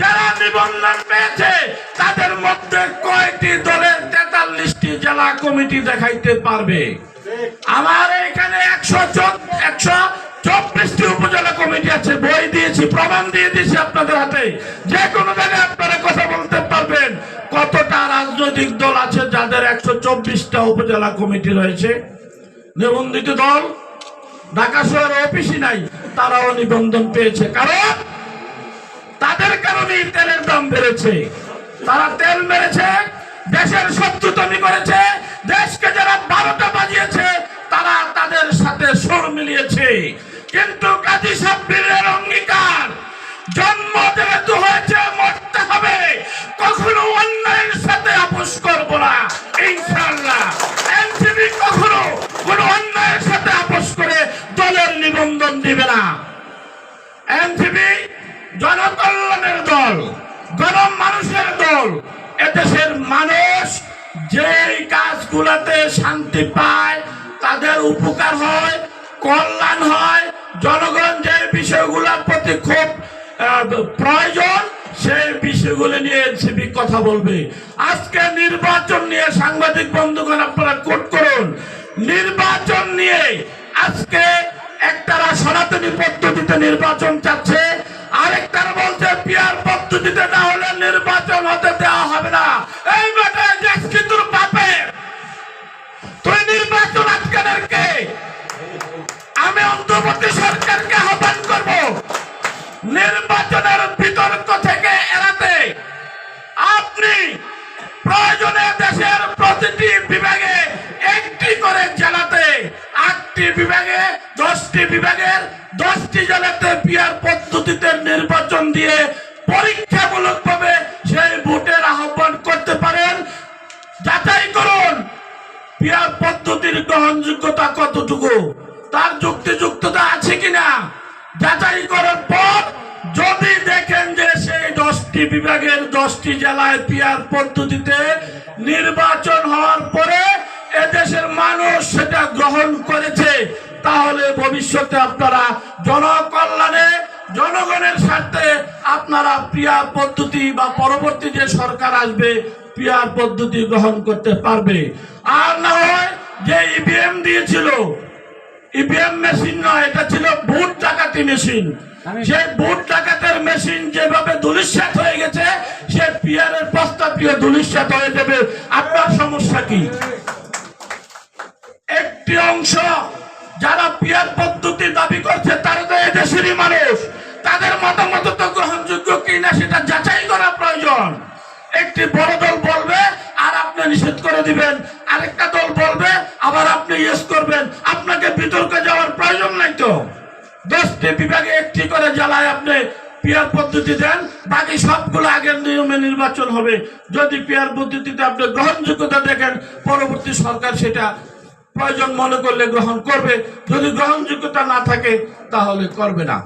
যারা নিবন্ধন পেয়েছে, তাদের মধ্যে কয়টি দলের তেতাল্লিশটি জেলা কমিটি দেখাইতে পারবে? আমার এখানে একশো একশো চব্বিশটি উপজেলা কমিটি আছে, বই দিয়েছি, প্রমাণ দিয়ে দিয়েছি আপনাদের হাতে। যে কোনো জায়গায় আপনারা কথা বলতে পারবেন। কতটা রাজনৈতিক দল আছে যাদের একশো চব্বিশটা উপজেলা কমিটি রয়েছে? নিবন্ধিত দল? ঢাকা শহরে অফিসই নাই, তারাও নিবন্ধন পেয়েছে। কারণ তাদের তেলের দাম বেড়েছে। তারা তেল মেরেছে, দেশের শত্রু তৈরি করেছে, দেশকে যারা বারোটা বাজিয়েছে, তারা তাদের সাথে সুর মিলিয়েছে। কিন্তু কাজী সাব্বিরের অঙ্গীকার, জন্ম যেহেতু হয়েছে, মরতে হবে। কখনো অন্যায়ের সাথে আপোষ করব না ইনশাল্লাহ এনসিবি কখনো কোনো অন্যায়ের সাথে আপোষ করে দলের নিবন্ধন দিবে না। এনসিপি জনকল্যাণের দল গরম মানুষের দল এদেশের মানুষ যেই কাজগুলোতে শান্তি পায়, তাদের উপকার হয়, কল্যাণ হয়, জনগণ যে বিষয়গুলোর প্রতি খুব প্রয়োজন, সেই বিষয়গুলো নিয়ে এনসিপি কথা বলবে। আজকে নির্বাচন নিয়ে সাংবাদিক বন্ধুগণ আপনারা কোট করুন। নির্বাচন নিয়ে আজকে একটারা সনাতনী পদ্ধতিতে নির্বাচন চাচ্ছে আরেকটারা বলছে পিয়ার পদ্ধতিতে না হলে নির্বাচন হতে দেওয়া হবে না। অন্তর্বর্তী সরকারকে আহ্বান করব, নির্বাচনের বিতর্ক থেকে এড়াতে আপনি প্রয়োজনে দেশের প্রতিটি বিভাগে একটি করে জেলাতে আটটি বিভাগে, দশটি বিভাগের দশটি জেলাতে পিয়ার পদ্ধতিতে নির্বাচন দিয়ে পরীক্ষামূলক ভাবে সেই ভোটের আহ্বান করতে পারেন। যাচাই করুন পিয়ার পদ্ধতির গ্রহণযোগ্যতা কতটুকু? তার যুক্তিযুক্ততা আছে কিনা যাচাই করার পর যদি দেখেন যে সেই দশটি বিভাগের দশটি জেলায় পিয়ার পদ্ধতিতে নির্বাচন হওয়ার পরে এদেশের মানুষ সেটা গ্রহণ করেছে, তাহলে ভবিষ্যতে আপনারা জনকল্যাণে, জনগণের স্বার্থে আপনারা পিয়ার পদ্ধতি বা পরবর্তী যে সরকার আসবে, পিয়ার পদ্ধতি গ্রহণ করতে পারবে। আর না হয় যে ইভিএম দিয়েছিল ইভিএম মেশিন নয় এটা ছিল ভোট ডাকাতি মেশিন সেই ভোট ডাকাতের মেশিন যেভাবে দুলিশ্বাত হয়ে গেছে সে পিয়ারের প্রস্তাবীয় দুলিশ্বাত হয়ে যাবে। আপনার সমস্যা কি? একটি অংশ যারা পিয়ার পদ্ধতি দাবি করছে তারা তো এদেশেরই মানুষ। তাদের মতামত তো গ্রহণযোগ্য কিনা সেটা যাচাই করা প্রয়োজন। একটি বড় দল বলবে আর আপনি নিষেধ করে দিবেন। আরেকটা দল বলবে আবার আপনি ইয়েস করবেন। বিতর্কে যাওয়ার প্রয়োজন নাই তো। দশটি বিভাগে একটি করে জ্বালায় আপনি পিয়ার পদ্ধতি দেন, বাকি সবগুলো আগের নিয়মে নির্বাচন হবে। যদি পিয়ার পদ্ধতিতে আপনি গ্রহণযোগ্যতা দেখেন, পরবর্তী সরকার সেটা প্রয়োজন মনে করলে গ্রহণ করবে। যদি গ্রহণযোগ্যতা না থাকে, তাহলে করবে না।